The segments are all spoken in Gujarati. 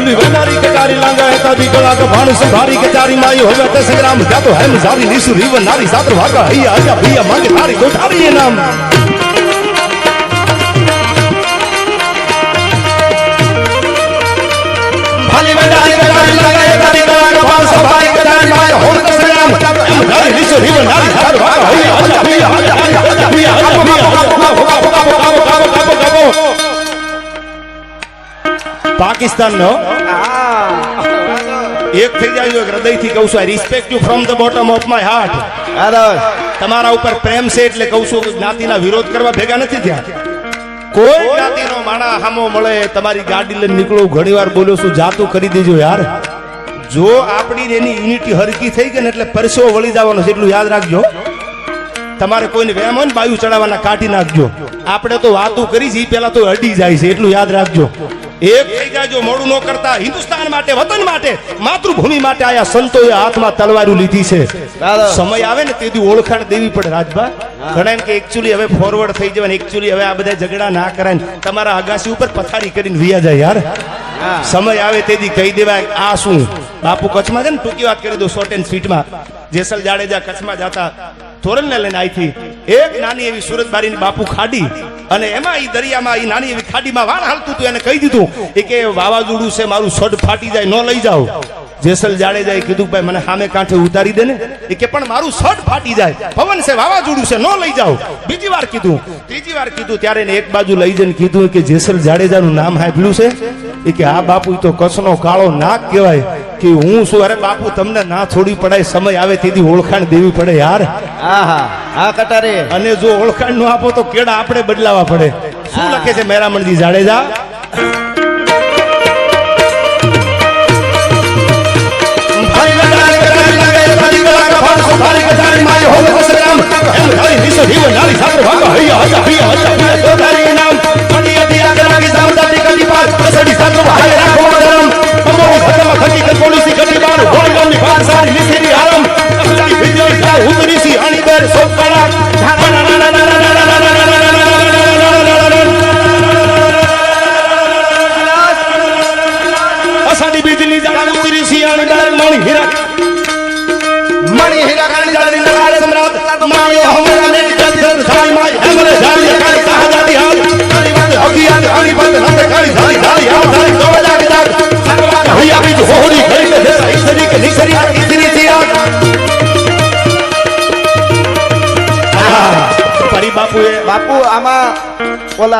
હલી વેનારી કટારી લાંગા હેતા દી ગળા કે ભાણ સંભારી કે ચારી માઈ હોવે તે સંગ્રામ. જાતો હેમ સારી નિસુ રીવ નારી સાત્ર ભાગા હૈયા હૈયા, ભૈયા માંગે તારી કોઠારી એ નામ. ભાલી પાકિસ્તાન નો એક થઈ જાય હૃદયથી કહું છું respect you from the bottom of my heart તમારા ઉપર પ્રેમ છે એટલે કહું છું કે જ્ઞાતિના વિરોધ કરવા ભેગા નથી થયા. કોઈ જ્ઞાતિનો માણા હામો મળે તમારી ગાડી લઈને નીકળો ઘણીવાર બોલ્યો છું જાતું કરી દેજો યાર. જો આપણી એની યુનિટી હરકી થઈ ગઈ ને એટલે પરસેવો વળી જવાનો છે એટલું યાદ રાખજો. તમારે કોઈને વેમ હોય ને બાયુ ચડાવવાના કાઢી નાખજો. આપણે તો વાતું કરી છે એ પહેલાં તો અડી જાય છે એટલું યાદ રાખજો. એક થઈ જાય જો મોડું ન કરતા હિન્દુસ્તાન માટે વતન માટે માતૃભૂમિ માટે આયા સંતોએ હાથમાં તલવારું લીધી છે. સમય આવે ને તેથી ઓળખાણ દેવી પડે રાજભા. ઘણા કે એકચ્યુઅલી હવે ફોરવર્ડ થઈ જવાય એકચ્યુઅલી હવે આ બધા ઝઘડા ના કરાય તમારા અગાસી ઉપર પથારી કરીને વિયા જાય યાર. સમય આવે તેથી કહી દેવાય આ શું? બાપુ કચ્છમાં છે ને ટૂંકી વાત કરી દો શોર્ટ એન્ડ સ્વીટમાં જેસલ જાડેજા કચ્છમાં જતા ધોરણને લઈને આઈથી એક નાની એવી સુરત બારીની બાપુ ખાડી અને એમાં એ દરિયામાં એ નાની એવી ખાડીમાં વાણ હાલતું હતું, એને કહી દીધું એ કે વાવાઝોડું છે, મારું સઢ ફાટી જાય, ન લઈ જાઓ. જેસલ જાડેજાએ કીધું ભાઈ, મને સામે કાંઠે ઉતારી દે ને. એ કે, પણ મારું શર્ટ ફાટી જાય, પવન છે, વાવાઝોડું છે, ન લઈ જાઓ. બીજી વાર કીધું, ત્રીજી વાર કીધું, ત્યારે એને એક બાજુ લઈ જઈને કીધું કે જેસલ જાડેજાનું નામ સાંભળ્યું છે? એ કે આ બાપુ તો કચ્છનો કાળો નાક કહેવાય. કે હું શું અરે બાપુ તમને ના છોડી પડાય સમય આવે તેથી ઓળખાણ દેવી પડે યાર. હા કટારે. અને જો ઓળખાણનું આપો તો કેડા આપણે બદલાવા પડે. શું લખે છે મેરામણજી જાડેજા? અસાડી જાળ ઉતરી આની બર મણી હીરા. મણ હીરા કાળી જાળી નગાડે સમ્રાટ માયો હમરા ને જત સાઈ માય હેમરે જાળી કાળી સહજાતી હાલ. વાત હકીયાત કાળી વાત હતે કાળી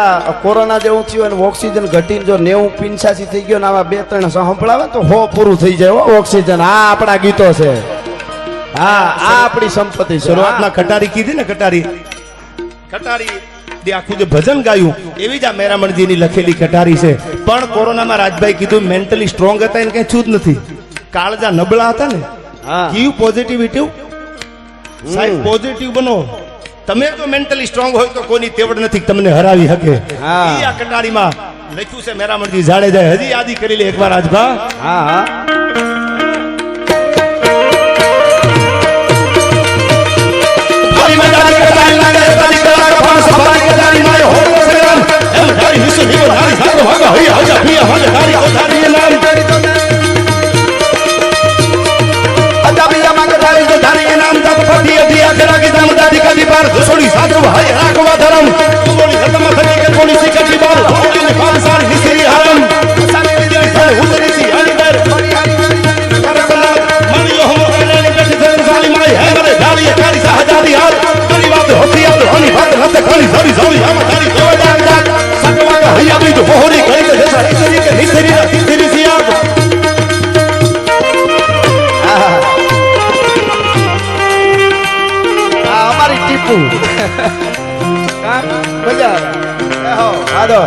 આમાં કોરોના જેવું થયું અને ઓક્સિજન ઘટીને જો નેવું પિંચાસી થઈ ગયો ને આવા બે ત્રણ સંભળાવે તો હો પૂરું થઈ જાય હો ઓક્સિજન. આ આપણા ગીતો છે. હા આ આપણી સંપત્તિ શરૂઆતમાં કટારી કીધી ને કટારી. કટારી. જે આખું જે ભજન ગાયું એવી જ આ મેરામણજીની લખેલી કટારી છે. પણ કોરોનામાં રાજભાઈ કીધું મેન્ટલી સ્ટ્રોંગ હતા એને કઈ છું નથી. કાળજા નબળા હતા ને. હા. ગીવ પોઝિટિવિટી સાહેબ પોઝિટિવ બનો. તમે જો મેન્ટલી સ્ટ્રોંગ હોય તો કોની તેવડ નથી તમને હરાવી શકે. આ કટારીમાં લખ્યું છે મેરામણજી જાડેજાએ હજી યાદી કરી લે એકવાર આજભા. હા હા. કાં? મજા આવે.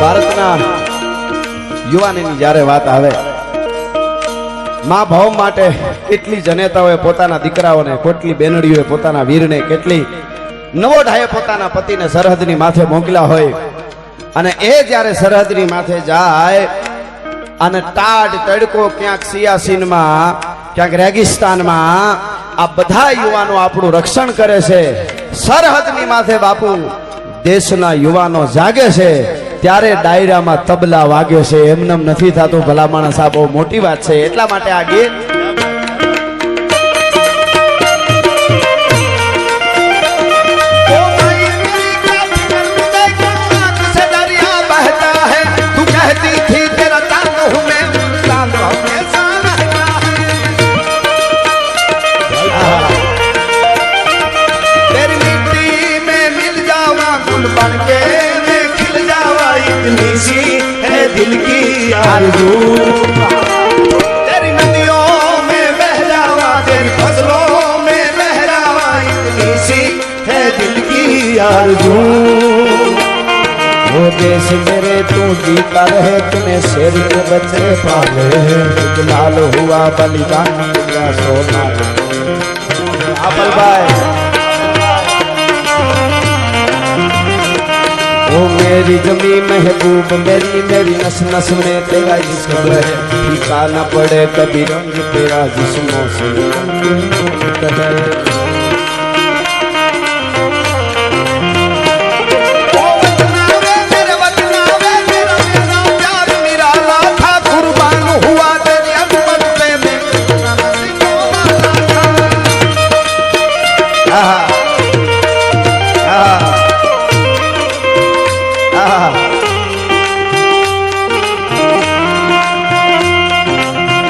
ભારતના યુવાનીની જ્યારે વાત આવે, મા ભાવ માટે કેટલી જનેતાઓએ પોતાના દીકરાઓને, કેટલી બેનડીઓએ પોતાના વીરને, કેટલી નવો ઢાએ પોતાના પતિને સરહદની માથે મોકલ્યા હોય અને એ જ્યારે સરહદની માથે જાય અને ટાઢ તડકો ક્યાંક સિયાસીનમાં, ક્યાંક રેગિસ્તાનમાં, આ બધા યુવાનો આપણું રક્ષણ કરે છે. સરહદની માથે બાપુ દેશના યુવાનો જાગે છે. ત્યારે ડાયરામાં તબલા વાગ્યો છે. એમનેમ નથી થતું ભલા માણસ, આ બહુ મોટી વાત છે. એટલા માટે આ ગીત की आरज़ू तेरी नदियों में बह तेरी फ़सलों में लहरावा इतनी सी है दिल की आरज़ू। वो देश मेरे तू जीता रहे तूने शेर के बच्चे पाले लाल हुआ बलिदान सोना। आपल भाई ओ मेरी जमी महबूब मेरी मेरी नस नस में तेरा इश्क है फीका न पड़े कभी रंग तेरा जिस्मों से रंग है